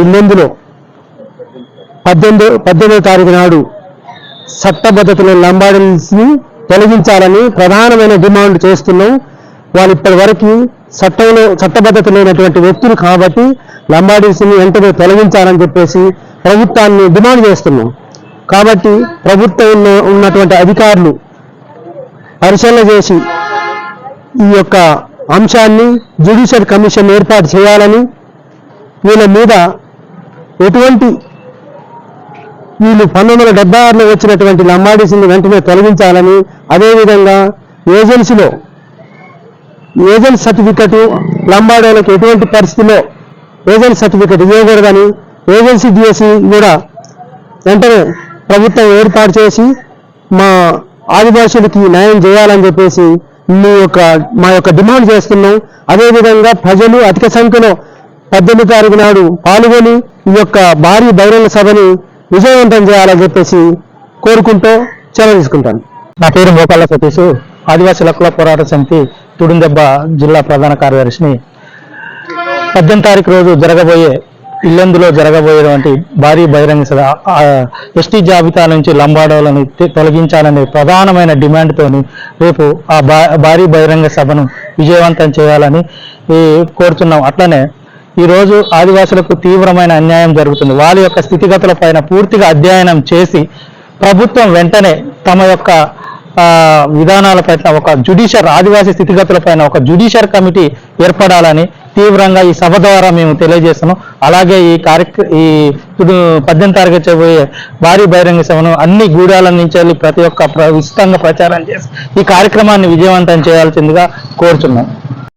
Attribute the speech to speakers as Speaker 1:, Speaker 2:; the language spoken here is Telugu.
Speaker 1: ఇల్లెందులో పద్దెనిమిదో పద్దెనిమిదో తారీఖు నాడు చట్టబద్ధతలో లంబాడీని తొలగించాలని ప్రధానమైన డిమాండ్ చేస్తున్నాం. వాళ్ళు ఇప్పటి వరకు చట్టంలో చట్టబద్ధత లేనటువంటి వ్యక్తులు కాబట్టి లంబాడీస్ని వెంటనే తొలగించాలని చెప్పేసి ప్రభుత్వాన్ని డిమాండ్ చేస్తున్నాం. కాబట్టి ప్రభుత్వంలో ఉన్నటువంటి అధికారులు పరిశీలన చేసి ఈ యొక్క అంశాన్ని జ్యుడిషియల్ కమిషన్ ఏర్పాటు చేయాలని వీళ్ళ మీద ఎటువంటి వీళ్ళు పంతొమ్మిది వందల డెబ్బై ఆరులో వచ్చినటువంటి లంబాడీస్ని వెంటనే తొలగించాలని అదేవిధంగా ఏజెన్సీలో ఏజెంట్ సర్టిఫికెట్ లంబాడోలకు ఎటువంటి పరిస్థితిలో ఏజెంట్ సర్టిఫికెట్ ఇవ్వకూడదని ఏజెన్సీ డిఎస్సి కూడా వెంటనే ప్రభుత్వం ఏర్పాటు చేసి మా ఆదివాసులకి న్యాయం చేయాలని చెప్పేసి మీ యొక్క మా యొక్క డిమాండ్ చేస్తున్నాం. అదేవిధంగా ప్రజలు అధిక సంఖ్యలో పద్దెనిమిది తారీఖు నాడు పాల్గొని ఈ యొక్క భారీ బహిరంగ సభని విజయవంతం చేయాలని చెప్పేసి కోరుకుంటూ చర్య తీసుకుంటాను.
Speaker 2: నా పేరు మోకాళ్ళ సతీష్. ఆదివాసీ హక్కుల పోరాట సమితి తుడుందెబ్బ జిల్లా ప్రధాన కార్యదర్శిని. పద్దెనిమిది తారీఖు రోజు జరగబోయే ఇల్లందులో జరగబోయేటువంటి భారీ బహిరంగ సభ ఎస్టీ జాబితా నుంచి లంబాడోలను తొలగించాలనే ప్రధానమైన డిమాండ్తోని రేపు ఆ భా భారీ బహిరంగ సభను విజయవంతం చేయాలని కోరుతున్నాం. అట్లనే ఈ రోజు ఆదివాసులకు తీవ్రమైన అన్యాయం జరుగుతుంది. వాళ్ళ యొక్క స్థితిగతుల పైన పూర్తిగా అధ్యయనం చేసి ప్రభుత్వం వెంటనే తమ యొక్క విధానాల పైన ఒక జుడిషియర్ ఆదివాసీ స్థితిగతుల పైన ఒక జుడిషియర్ కమిటీ ఏర్పడాలని తీవ్రంగా ఈ సభ ద్వారా మేము తెలియజేస్తున్నాం. అలాగే ఈ కార్యక్ర ఈ పద్దెనిమిది తారీఖు చేయబోయే భారీ బహిరంగ సభను అన్ని గూడాల నుంచి వెళ్ళి ప్రతి ఒక్క ప్ర- విస్తృతంగా ప్రచారం చేసి ఈ కార్యక్రమాన్ని విజయవంతం చేయాల్సిందిగా కోరుతున్నాం